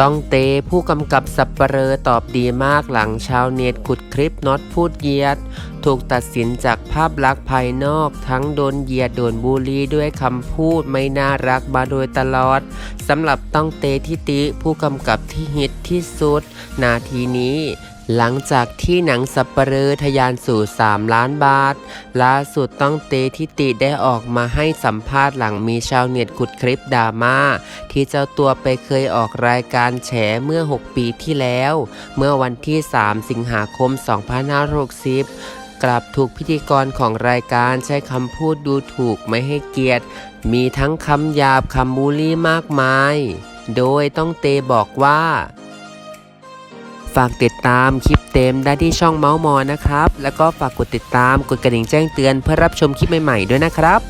ต้องเตผู้กำกับสับเปรอตอบดีมากหลังชาวเน็ตขุดคลิปน็อตพูดเยียด ถูกตัดสินจากภาพลักษณ์ภายนอก ทั้งโดนเหยียดโดนบูลลี่ด้วยคำพูดไม่น่ารักมาโดยตลอดสำหรับต้องเตทิติผู้กำกับที่ฮิตที่สุด นาทีนี้หลังจากที่หนังสับเปลอทะยานสู่ 3 ล้านบาท ล่าสุดต้องเตทิติได้ออกมาให้สัมภาษณ์หลังมีชาวเน็ตขุดคลิปดราม่าที่เจ้าตัวไปเคยออกรายการแฉเมื่อ 6 ปีที่แล้ว เมื่อวันที่ 3 สิงหาคม 2560กลับถูกพิธีกรของรายการใช้คำพูดดูถูกไม่ให้เกียรติ มีทั้งคำหยาบคำบูลลี่มากมาย โดยต้องเตบอกว่า ฝากติดตามคลิปเต็มได้ที่ช่องเมาส์มอนะครับ แล้วก็ฝากกดติดตามกดกระดิ่งแจ้งเตือนเพื่อรับชมคลิปใหม่ๆด้วยนะครับ